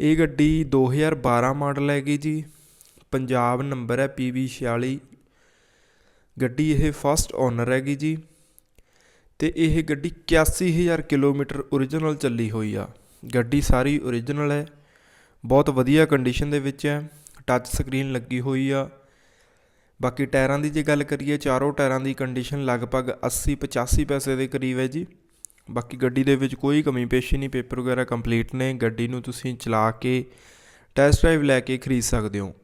ਇਹ ਗੱਡੀ 2012 ਮਾਡਲ ਹੈਗੀ ਜੀ। ਪੰਜਾਬ ਨੰਬਰ ਹੈ PV46 ਗੱਡੀ ਇਹ ਫਸਟ ਓਨਰ ਹੈਗੀ ਜੀ। ਤੇ ਇਹ ਗੱਡੀ 81000 ਕਿਲੋਮੀਟਰ ਓਰੀਜਨਲ ਚੱਲੀ ਹੋਈ ਆ। ਗੱਡੀ ਸਾਰੀ ਓਰੀਜਨਲ ਹੈ। ਬਹੁਤ ਵਧੀਆ ਕੰਡੀਸ਼ਨ ਦੇ ਵਿੱਚ ਹੈ। ਟੱਚ ਸਕਰੀਨ ਲੱਗੀ ਹੋਈ ਆ। ਬਾਕੀ ਟਾਇਰਾਂ ਦੀ ਜੇ ਗੱਲ ਕਰੀਏ, ਚਾਰੋਂ ਟਾਇਰਾਂ ਦੀ ਕੰਡੀਸ਼ਨ ਲਗਭਗ 80 85 ਪੈਸੇ ਦੇ ਕਰੀਬ ਹੈ ਜੀ। ਬਾਕੀ ਗੱਡੀ ਦੇ ਵਿੱਚ ਕੋਈ ਕਮੀ ਪੇਸ਼ੀ ਨਹੀਂ, ਪੇਪਰ ਵਗੈਰਾ ਕੰਪਲੀਟ ਨੇ, ਗੱਡੀ ਨੂੰ ਤੁਸੀਂ ਚਲਾ ਕੇ ਟੈਸਟ ਡਰਾਈਵ ਲੈ ਕੇ ਖਰੀਦ ਸਕਦੇ ਹੋ।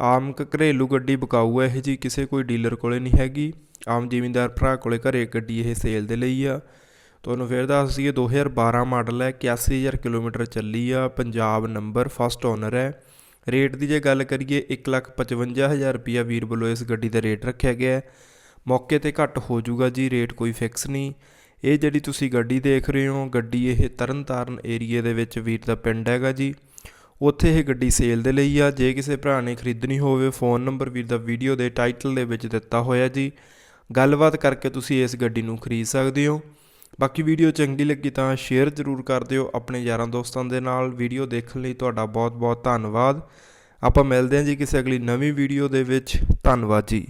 ਆਮ ਕ- ਘਰੇਲੂ ਗੱਡੀ ਬਕਾਊ ਹੈ ਇਹ ਜੀ, ਕਿਸੇ ਕੋਈ ਡੀਲਰ ਕੋਲੇ ਨਹੀਂ ਹੈਗੀ। ਆਮ ਜ਼ਿਮੀਂਦਾਰ ਭਰਾ ਕੋਲੇ ਘਰੇ ਗੱਡੀ ਇਹ ਸੇਲ ਦੇ ਲਈ ਆ। ਤੁਹਾਨੂੰ ਫਿਰ ਦੱਸ ਦਈਏ 2012 ਮਾਡਲ ਹੈ 81000 ਕਿਲੋਮੀਟਰ ਚੱਲੀ ਆ, ਪੰਜਾਬ ਨੰਬਰ ਫਸਟ ਓਨਰ ਹੈ। ਰੇਟ ਦੀ ਜੇ ਗੱਲ ਕਰੀਏ 155000 ਰੁਪਿਆ ਵੀਰ ਵੱਲੋਂ ਇਸ ਗੱਡੀ ਦਾ ਰੇਟ ਰੱਖਿਆ ਗਿਆ ਹੈ। ਮੌਕੇ ਤੇ ਘੱਟ ਹੋ ਜਾਊਗਾ ਜੀ, ਰੇਟ ਕੋਈ ਫਿਕਸ ਨਹੀਂ। ਇਹ ਜਿਹੜੀ ਤੁਸੀਂ ਗੱਡੀ ਦੇਖ ਰਹੇ ਹੋ, ਗੱਡੀ ਇਹ ਤਰਨਤਾਰਨ ਏਰੀਏ ਦੇ ਵਿੱਚ ਵੀਰ ਦਾ ਪਿੰਡ ਹੈਗਾ ਜੀ। ਉੱਥੇ ਇਹ ਗੱਡੀ ਸੇਲ ਦੇ ਲਈ ਆ। ਜੇ ਕਿਸੇ ਭਰਾ ਨੇ ਖਰੀਦਣੀ ਹੋਵੇ, ਫੋਨ ਨੰਬਰ ਵੀਰ ਦਾ ਵੀਡੀਓ ਦੇ ਟਾਈਟਲ ਦੇ ਵਿੱਚ ਦਿੱਤਾ ਹੋਇਆ ਜੀ। ਗੱਲਬਾਤ ਕਰਕੇ ਤੁਸੀਂ ਇਸ ਗੱਡੀ ਨੂੰ ਖਰੀਦ ਸਕਦੇ ਹੋ। ਬਾਕੀ ਵੀਡੀਓ ਚੰਗੀ ਲੱਗੀ ਤਾਂ ਸ਼ੇਅਰ ਜ਼ਰੂਰ ਕਰ ਦਿਓ ਆਪਣੇ ਯਾਰਾਂ ਦੋਸਤਾਂ ਦੇ ਨਾਲ। ਵੀਡੀਓ ਦੇਖਣ ਲਈ ਤੁਹਾਡਾ ਬਹੁਤ ਬਹੁਤ ਧੰਨਵਾਦ। ਆਪਾਂ ਮਿਲਦੇ ਹਾਂ ਜੀ ਕਿਸੇ ਅਗਲੀ ਨਵੀਂ ਵੀਡੀਓ ਦੇ ਵਿੱਚ। ਧੰਨਵਾਦ ਜੀ।